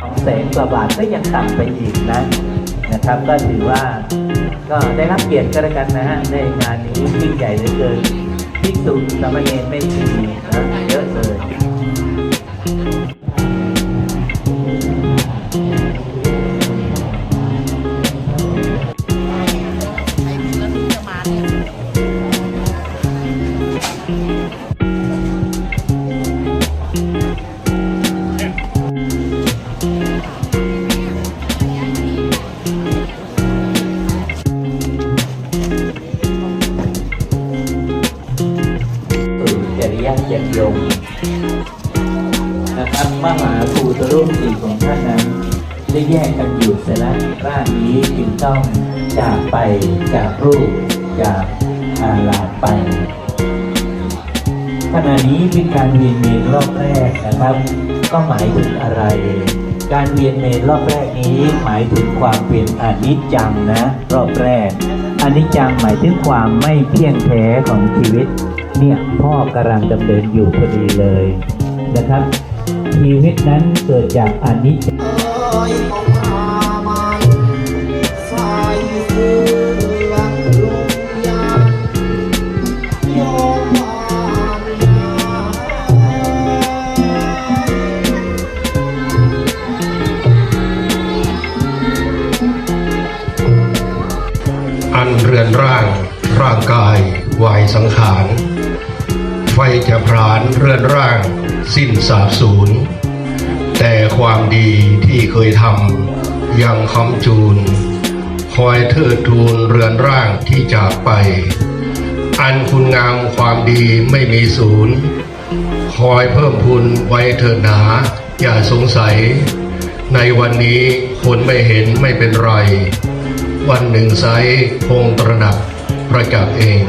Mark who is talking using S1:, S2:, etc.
S1: สงแสนกว่าบาทก็ยังต่ำไปอีกนะนะครับ ก็ถือว่าก็ได้รับเกียรติก็แล้วกันนะฮะในงานนี้ยิ่งใหญ่เหลือเกิน สุสามเณรไม่มีนะเยอ จริยเกียรติยงนะครับมหาภูตรูปสี่ของท่านนั้นได้แยกกันอยู่เสียแล้วร่างนี้จึงต้องจากไปจากรูปจากอาลาไปขณะนี้เป็นการเวียนเมนรอบแรกนะครับ ก็หมายถึงอะไร การเวียนเมนรอบแรกนี้หมายถึงความเป็นอนิจจังนะ รอบแรก อนิจจังหมายถึงความไม่เที่ยงแท้ของชีวิต เนี่ยพ่อกำลังดำเนินอยู่พอดีเลยนะครับ ชีวิตนั้นเกิดจากอนิจจ
S2: เอ้ยของั
S3: นเรือนร่าง ร่างกายวายสังขาร ไฟจะพรานเรือนร่าง สิ้นสาบสูญ แต่ความดีที่เคยทำยังคำจูน คอยเทิดทูนเรือนร่างที่จากไป อันคุณงามความดีไม่มีศูนย์คอยเพิ่มพูนไว้เถิดหนา อย่าสงสัย ในวันนี้คนไม่เห็นไม่เป็นไร วันหนึ่งไซคงตระหนักประจักษ์เอง